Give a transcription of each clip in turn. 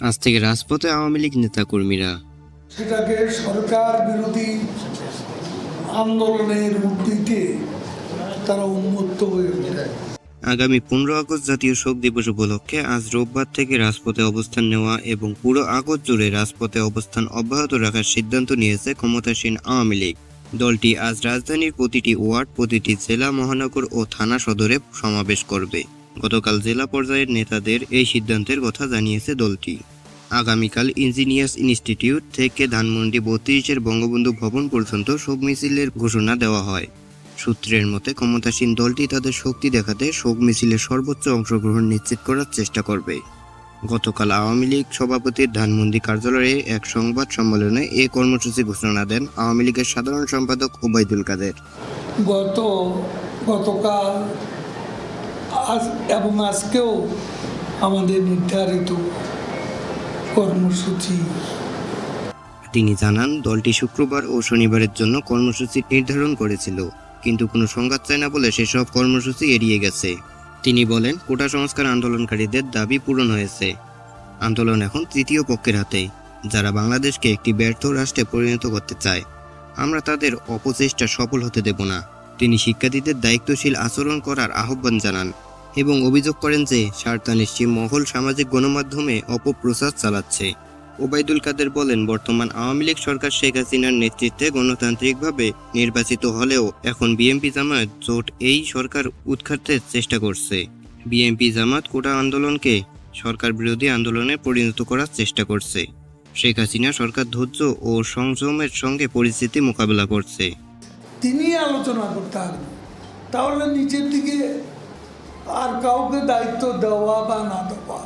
আজ থেকে রাজপথে আওয়ামী লীগ নেতাকর্মীরা। সেটাকে সরকার বিরোধী আন্দোলনের রূপ দিতে তারা উন্মুক্ত হয়ে আগামী পনেরো আগস্ট জাতীয় শোক দিবস উপলক্ষে আজ রোববার থেকে রাজপথে অবস্থান নেওয়া এবং পুরো আগস্ট জুড়ে রাজপথে অবস্থান অব্যাহত রাখার সিদ্ধান্ত নিয়েছে ক্ষমতাসীন আওয়ামী লীগ। দলটি আজ রাজধানীর প্রতিটি ওয়ার্ড প্রতিটি জেলা মহানগর ও থানা সদরে সমাবেশ করবে। গতকাল জেলা পর্যায়ের নেতাদের এই সিদ্ধান্তের কথা জানিয়েছে দলটি। আগামীকাল ইঞ্জিনিয়ার্স ইনস্টিটিউট থেকে ধানমন্ডি বত্রিশের বঙ্গবন্ধু ভবন পর্যন্ত শোক মিছিলের ঘোষণা দেওয়া হয়। সূত্রের মতে, ক্ষমতাসীন দলটি তাদের শক্তি দেখাতে শোক মিছিলের সর্বোচ্চ অংশগ্রহণ নিশ্চিত করার চেষ্টা করবে। গতকাল আওয়ামী লীগ সভাপতির ধানমন্ডি কার্যালয়ে এক সংবাদ সম্মেলনে এ কর্মসূচি ঘোষণা দেন আওয়ামী লীগের সাধারণ সম্পাদক ওবায়দুল কাদের। গত গতকাল আজ এবং আজকেও আমাদের নির্ধারিত কর্মসূচি। তিনি জানান, দলটি শুক্রবার ও শনিবারের জন্য কর্মসূচি নির্ধারণ করেছিল, কিন্তু কোনো সংঘাত চায় না বলে সেসব কর্মসূচি এড়িয়ে গেছে। তিনি বলেন, কোটা সংস্কার আন্দোলনকারীদের দাবি পূরণ হয়েছে। আন্দোলন এখন তৃতীয় পক্ষের হাতে, যারা বাংলাদেশকে একটি ব্যর্থ রাষ্ট্রে পরিণত করতে চায়। আমরা তাদের অপচেষ্টা সফল হতে দেব না। তিনি শিক্ষার্থীদের দায়িত্বশীল আচরণ করার আহ্বান জানান এবং অভিযোগ করেন যে সারতানিশ্চি মহল সামাজিক গণমাধ্যমে অপপ্রচার চালাচ্ছে। ওবায়দুল কাদের বলেন, বর্তমান আওয়ামী লীগ সরকার শেখ হাসিনার নেতৃত্বে গণতান্ত্রিকভাবে নির্বাচিত হলেও এখন বিএনপি জামাত জোট এই সরকার উৎখাতের চেষ্টা করছে। বিএনপি জামাত কোটা আন্দোলনকে সরকার বিরোধী আন্দোলনে পরিণত করার চেষ্টা করছে। শেখ হাসিনা সরকার ধৈর্য ও সংযমের সঙ্গে পরিস্থিতি মোকাবেলা করছে। তিনি আলোচনা করতে হবে। তাহলে নিচের দিকে আর কাউকে দায়িত্ব দেওয়া বা না দেওয়া,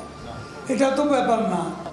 এটা তো ব্যাপার না।